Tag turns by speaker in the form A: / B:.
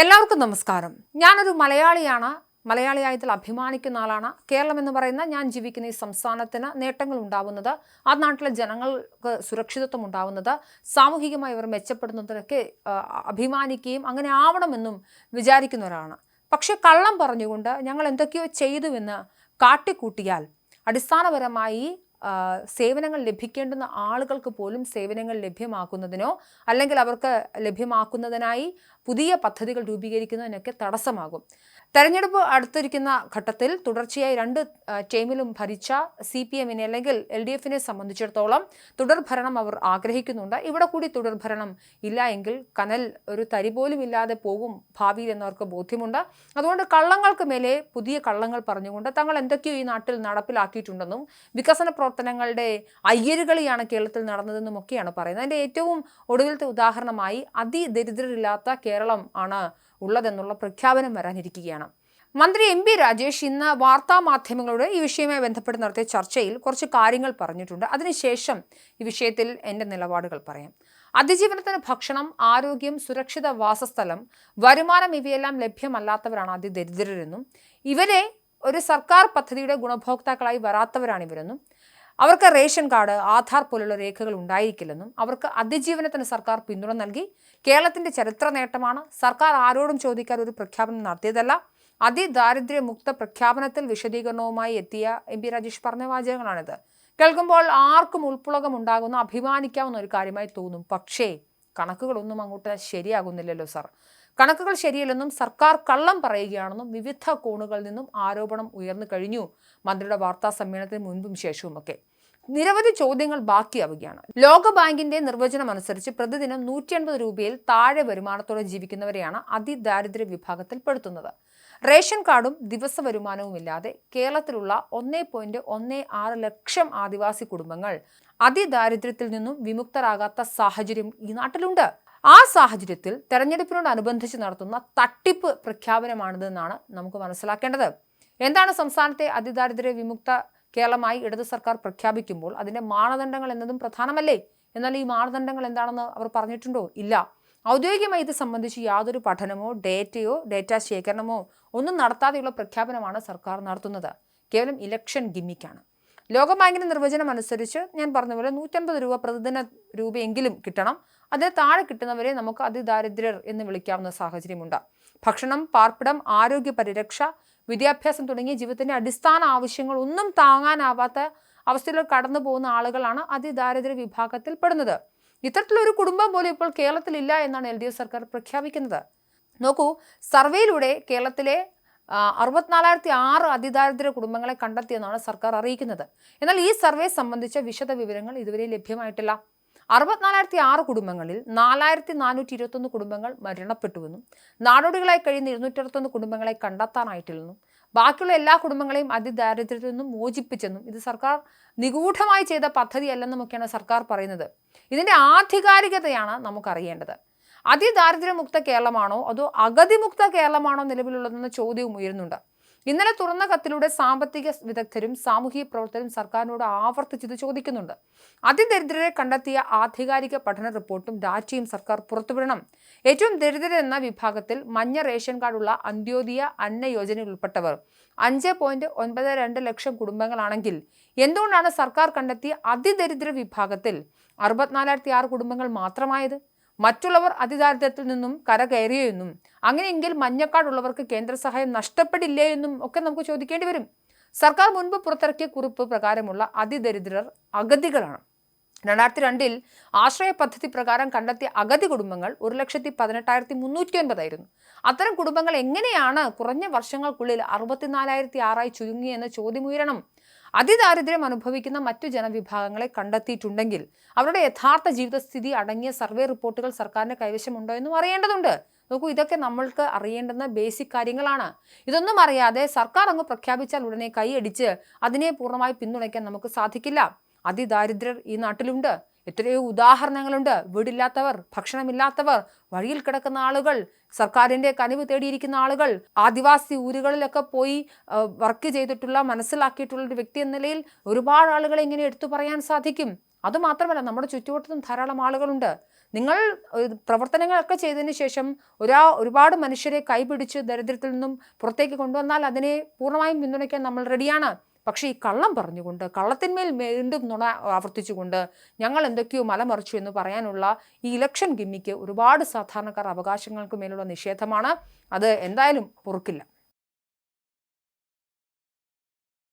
A: എല്ലാവർക്കും നമസ്കാരം. ഞാനൊരു മലയാളിയാണ്. മലയാളിയായതിൽ അഭിമാനിക്കുന്ന ആളാണ്. കേരളം എന്ന് പറയുന്ന ഞാൻ ജീവിക്കുന്ന ഈ സംസ്ഥാനത്തിന് നേട്ടങ്ങൾ ഉണ്ടാവുന്നത് ആ നാട്ടിലെ ജനങ്ങൾക്ക് സുരക്ഷിതത്വം ഉണ്ടാവുന്നത് സാമൂഹികമായി ഇവർ മെച്ചപ്പെടുന്നതിനൊക്കെ അഭിമാനിക്കുകയും അങ്ങനെ ആവണമെന്നും വിചാരിക്കുന്ന ഒരാളാണ് പക്ഷെ കള്ളം പറഞ്ഞുകൊണ്ട് ഞങ്ങൾ എന്തൊക്കെയോ ചെയ്തുവെന്ന് കാട്ടിക്കൂട്ടിയാൽ അടിസ്ഥാനപരമായി സേവനങ്ങൾ ലഭിക്കേണ്ടുന്ന ആളുകൾക്ക് പോലും സേവനങ്ങൾ ലഭ്യമാക്കുന്നതിനോ അല്ലെങ്കിൽ അവർക്ക് ലഭ്യമാക്കുന്നതിനായി പുതിയ പദ്ധതികൾ രൂപീകരിക്കുന്നതിനൊക്കെ തടസ്സമാകും. തെരഞ്ഞെടുപ്പ് അടുത്തിരിക്കുന്ന ഘട്ടത്തിൽ തുടർച്ചയായി രണ്ട് ടീമിലും ഭരിച്ച സി പി എമ്മിനെ അല്ലെങ്കിൽ എൽ ഡി എഫിനെ സംബന്ധിച്ചിടത്തോളം തുടർഭരണം അവർ ആഗ്രഹിക്കുന്നുണ്ട്. ഇവിടെ കൂടി തുടർഭരണം ഇല്ല എങ്കിൽ കനൽ ഒരു തരി പോലും ഇല്ലാതെ പോകും ഭാവിയിൽ എന്നവർക്ക് ബോധ്യമുണ്ട്. അതുകൊണ്ട് കള്ളങ്ങൾക്ക് മേലെ പുതിയ കള്ളങ്ങൾ പറഞ്ഞുകൊണ്ട് തങ്ങൾ എന്തൊക്കെയോ ഈ നാട്ടിൽ നടപ്പിലാക്കിയിട്ടുണ്ടെന്നും വികസന പ്രവർത്തനങ്ങളുടെ അയ്യരുകളിയാണ് കേരളത്തിൽ നടന്നതെന്നും ഒക്കെയാണ് പറയുന്നത്. അതിന്റെ ഏറ്റവും ഒടുവിലത്തെ ഉദാഹരണമായി അതിദരിദ്രരില്ലാത്ത കേരളം ആണ് ഉള്ളതെന്നുള്ള പ്രഖ്യാപനം വരാനിരിക്കുകയാണ്. മന്ത്രി എം പി രാജേഷ് ഇന്ന് വാർത്താ മാധ്യമങ്ങളോട് ഈ വിഷയവുമായി ബന്ധപ്പെട്ട് നടത്തിയ ചർച്ചയിൽ കുറച്ച് കാര്യങ്ങൾ പറഞ്ഞിട്ടുണ്ട്. അതിനുശേഷം ഈ വിഷയത്തിൽ എന്റെ നിലപാടുകൾ പറയാം. അതിജീവനത്തിന് ഭക്ഷണം ആരോഗ്യം സുരക്ഷിത വാസസ്ഥലം വരുമാനം ഇവയെല്ലാം ലഭ്യമല്ലാത്തവരാണ് അതി അതിദരിദ്രരെന്നും ഇവരെ ഒരു സർക്കാർ പദ്ധതിയുടെ ഗുണഭോക്താക്കളായി വരാത്തവരാണ് ഇവരെന്നും അവർക്ക് റേഷൻ കാർഡ് ആധാർ പോലുള്ള രേഖകൾ ഉണ്ടായിരിക്കില്ലെന്നും അവർക്ക് അതിജീവനത്തിന് സർക്കാർ പിന്തുണ നൽകി. കേരളത്തിന്റെ ചരിത്ര നേട്ടമാണ്. സർക്കാർ ആരോടും ചോദിക്കാൻ ഒരു പ്രഖ്യാപനം നടത്തിയതല്ല. അതിദാരിദ്ര്യമുക്ത പ്രഖ്യാപനത്തിൽ വിശദീകരണവുമായി എത്തിയ എം പി രാജേഷ് പറഞ്ഞ വാചകങ്ങളാണിത്. കേൾക്കുമ്പോൾ ആർക്കും ഉൾപ്പുളകം ഉണ്ടാകുന്ന അഭിമാനിക്കാവുന്ന ഒരു കാര്യമായി തോന്നും. പക്ഷേ കണക്കുകളൊന്നും അങ്ങോട്ട് ശരിയാകുന്നില്ലല്ലോ സാർ. കണക്കുകൾ ശരിയല്ലെന്നും സർക്കാർ കള്ളം പറയുകയാണെന്നും വിവിധ കോണുകളിൽ നിന്നും ആരോപണം ഉയർന്നു കഴിഞ്ഞു. മന്ത്രിയുടെ വാർത്താ സമ്മേളനത്തിന് മുൻപും ശേഷവുമൊക്കെ. നിരവധി ചോദ്യങ്ങൾ ബാക്കിയാവുകയാണ്. ലോകബാങ്കിന്റെ നിർവചനം അനുസരിച്ച് പ്രതിദിനം നൂറ്റി അൻപത് രൂപയിൽ താഴെ വരുമാനത്തോടെ ജീവിക്കുന്നവരെയാണ് അതിദാരിദ്ര്യ വിഭാഗത്തിൽ പെടുത്തുന്നത്. റേഷൻ കാർഡും ദിവസ വരുമാനവും ഇല്ലാതെ കേരളത്തിലുള്ള ഒന്നേ പോയിന്റ് ഒന്നേ ആറ് ലക്ഷം ആദിവാസി കുടുംബങ്ങൾ അതിദാരിദ്ര്യത്തിൽ നിന്നും വിമുക്തരാകാത്ത സാഹചര്യം ഈ നാട്ടിലുണ്ട്. ആ സാഹചര്യത്തിൽ തെരഞ്ഞെടുപ്പിനോടനുബന്ധിച്ച് നടത്തുന്ന തട്ടിപ്പ് പ്രഖ്യാപനമാണിതെന്നാണ് നമുക്ക് മനസ്സിലാക്കേണ്ടത്. എന്താണ് സംസ്ഥാനത്തെ അതിദാരിദ്ര്യ വിമുക്ത കേരളമായി ഇടതു സർക്കാർ പ്രഖ്യാപിക്കുമ്പോൾ അതിന്റെ മാനദണ്ഡങ്ങൾ എന്നതും പ്രധാനമല്ലേ? എന്നാൽ ഈ മാനദണ്ഡങ്ങൾ എന്താണെന്ന് അവർ പറഞ്ഞിട്ടുണ്ടോ? ഇല്ല. ഔദ്യോഗികമായി ഇത് സംബന്ധിച്ച് യാതൊരു പഠനമോ ഡേറ്റയോ ഡേറ്റ ശേഖരണമോ ഒന്നും നടത്താതെയുള്ള പ്രഖ്യാപനമാണ് സർക്കാർ നടത്തുന്നത്. കേവലം ഇലക്ഷൻ ഗിമ്മിക്കാണ്. ലോകബാങ്കിന്റെ നിർവചനം അനുസരിച്ച് ഞാൻ പറഞ്ഞ പോലെ നൂറ്റമ്പത് രൂപ പ്രതിദിന രൂപയെങ്കിലും കിട്ടണം. അതിന് താഴെ കിട്ടുന്നവരെ നമുക്ക് അതിദാരിദ്ര്യർ എന്ന് വിളിക്കാവുന്ന സാഹചര്യമുണ്ട്. ഭക്ഷണം പാർപ്പിടം ആരോഗ്യ പരിരക്ഷ വിദ്യാഭ്യാസം തുടങ്ങിയ ജീവിതത്തിന്റെ അടിസ്ഥാന ആവശ്യങ്ങൾ ഒന്നും താങ്ങാനാവാത്ത അവസ്ഥയിൽ കടന്നു പോകുന്ന ആളുകളാണ് അതിദാരിദ്ര്യ വിഭാഗത്തിൽ പെടുന്നത്. ഇത്തരത്തിലൊരു കുടുംബം പോലും ഇപ്പോൾ കേരളത്തിലില്ല എന്നാണ് എൽ സർക്കാർ പ്രഖ്യാപിക്കുന്നത്. നോക്കൂ സർവേയിലൂടെ കേരളത്തിലെ അറുപത്തിനാലായിരത്തി ആറ് അതിദാരിദ്ര്യ കുടുംബങ്ങളെ കണ്ടെത്തിയെന്നാണ് സർക്കാർ അറിയിക്കുന്നത്. എന്നാൽ ഈ സർവേ സംബന്ധിച്ച വിശദ വിവരങ്ങൾ ഇതുവരെ ലഭ്യമായിട്ടില്ല. അറുപത്തിനാലായിരത്തി ആറ് കുടുംബങ്ങളിൽ നാലായിരത്തി നാനൂറ്റി ഇരുപത്തൊന്ന് കുടുംബങ്ങൾ മരണപ്പെട്ടുവെന്നും നാടോടികളായി കഴിയുന്ന ഇരുന്നൂറ്ററുപത്തൊന്ന് കുടുംബങ്ങളെ കണ്ടെത്താനായിട്ടില്ലെന്നും ബാക്കിയുള്ള എല്ലാ കുടുംബങ്ങളെയും അതിദാരിദ്ര്യത്തിൽ നിന്നും മോചിപ്പിച്ചെന്നും ഇത് സർക്കാർ നിഗൂഢമായി ചെയ്ത പദ്ധതിയല്ലെന്നുമൊക്കെയാണ് സർക്കാർ പറയുന്നത്. ഇതിന്റെ ആധികാരികതയാണ് നമുക്കറിയേണ്ടത്. അതിദാരിദ്ര്യമുക്ത കേരളമാണോ? അതോ അഗതിമുക്ത കേരളമാണോ നിലവിലുള്ളതെന്ന ചോദ്യവും ഉയരുന്നുണ്ട്. ഇന്നലെ തുറന്ന കത്തിലൂടെ സാമ്പത്തിക വിദഗ്ധരും സാമൂഹിക പ്രവർത്തകരും സർക്കാരിനോട് ആവർത്തിച്ചത് ചോദിക്കുന്നുണ്ട്. അതിദരിദ്രരെ കണ്ടെത്തിയ ആധികാരിക പഠന റിപ്പോർട്ടും ഡാറ്റയും സർക്കാർ പുറത്തുവിടണം. ഏറ്റവും ദരിദ്രരെന്ന വിഭാഗത്തിൽ മഞ്ഞ റേഷൻ കാർഡുള്ള അന്ത്യോദയ അന്ന യോജനയിൽ ഉൾപ്പെട്ടവർ അഞ്ച് പോയിന്റ് ഒൻപത് രണ്ട് ലക്ഷം കുടുംബങ്ങളാണെങ്കിൽ എന്തുകൊണ്ടാണ് സർക്കാർ കണ്ടെത്തിയ അതിദരിദ്ര വിഭാഗത്തിൽ അറുപത്തിനാലായിരത്തി ആറ് കുടുംബങ്ങൾ മാത്രമായത്? മറ്റുള്ളവർ അതിദാരിദ്ര്യത്തിൽ നിന്നും കരകയറിയോ എന്നും അങ്ങനെയെങ്കിൽ മഞ്ഞക്കാടുള്ളവർക്ക് കേന്ദ്ര സഹായം നഷ്ടപ്പെടില്ലേ എന്നും ഒക്കെ നമുക്ക് ചോദിക്കേണ്ടി വരും. സർക്കാർ മുൻപ് പുറത്തിറക്കിയ കുറിപ്പ് പ്രകാരമുള്ള അതിദരിദ്രർ അഗതികളാണ്. രണ്ടായിരത്തി രണ്ടിൽ ആശ്രയ പദ്ധതി പ്രകാരം കണ്ടെത്തിയ അഗതി കുടുംബങ്ങൾ ഒരു ലക്ഷത്തി പതിനെട്ടായിരത്തി മുന്നൂറ്റി ഒൻപതായിരുന്നു അത്തരം കുടുംബങ്ങൾ എങ്ങനെയാണ് കുറഞ്ഞ വർഷങ്ങൾക്കുള്ളിൽ അറുപത്തിനാലായിരത്തി ആറായി ചുരുങ്ങിയെന്ന ചോദ്യം ഉയരണം. അതിദാരിദ്ര്യം അനുഭവിക്കുന്ന മറ്റു ജനവിഭാഗങ്ങളെ കണ്ടെത്തിയിട്ടുണ്ടെങ്കിൽ അവരുടെ യഥാർത്ഥ ജീവിതസ്ഥിതി അടങ്ങിയ സർവേ റിപ്പോർട്ടുകൾ സർക്കാരിന്റെ കൈവശമുണ്ടോ എന്നും അറിയേണ്ടതുണ്ട്. നോക്കൂ ഇതൊക്കെ നമ്മൾക്ക് അറിയേണ്ടുന്ന ബേസിക് കാര്യങ്ങളാണ്. ഇതൊന്നും അറിയാതെ സർക്കാർ അങ്ങ് പ്രഖ്യാപിച്ചാൽ ഉടനെ കൈയടിച്ച് അതിനെ പൂർണമായി പിന്തുണയ്ക്കാൻ നമുക്ക് സാധിക്കില്ല. അതിദാരിദ്ര്യർ ഈ നാട്ടിലുണ്ട്. എത്രയോ ഉദാഹരണങ്ങളുണ്ട്. വീടില്ലാത്തവർ ഭക്ഷണമില്ലാത്തവർ വഴിയിൽ കിടക്കുന്ന ആളുകൾ സർക്കാരിന്റെ കനിവ് തേടിയിരിക്കുന്ന ആളുകൾ ആദിവാസി ഊരുകളിലൊക്കെ പോയി വർക്ക് ചെയ്തിട്ടുള്ള മനസ്സിലാക്കിയിട്ടുള്ള ഒരു വ്യക്തി എന്ന നിലയിൽ ഒരുപാട് ആളുകളെ ഇങ്ങനെ എടുത്തു പറയാൻ സാധിക്കും. അതുമാത്രമല്ല നമ്മുടെ ചുറ്റുവട്ടത്തും ധാരാളം ആളുകളുണ്ട്. നിങ്ങൾ പ്രവർത്തനങ്ങളൊക്കെ ചെയ്തതിന് ശേഷം ഒരാ ഒരുപാട് മനുഷ്യരെ കൈപിടിച്ച് ദരിദ്രത്തിൽ നിന്നും പുറത്തേക്ക് കൊണ്ടുവന്നാൽ അതിനെ പൂർണമായും പിന്തുണയ്ക്കാൻ നമ്മൾ റെഡിയാണ് പക്ഷേ ഈ കള്ളം പറഞ്ഞുകൊണ്ട് കള്ളത്തിന്മേൽ വീണ്ടും നുണ ആവർത്തിച്ചുകൊണ്ട് ഞങ്ങൾ എന്തൊക്കെയോ മലമറിച്ചു എന്ന് പറയാനുള്ള ഈ ഇലക്ഷൻ ഗിമ്മിക്ക് ഒരുപാട് സാധാരണക്കാർ അവകാശങ്ങൾക്ക് മേലുള്ള നിഷേധമാണ്. അത് എന്തായാലും പൊറുക്കില്ല.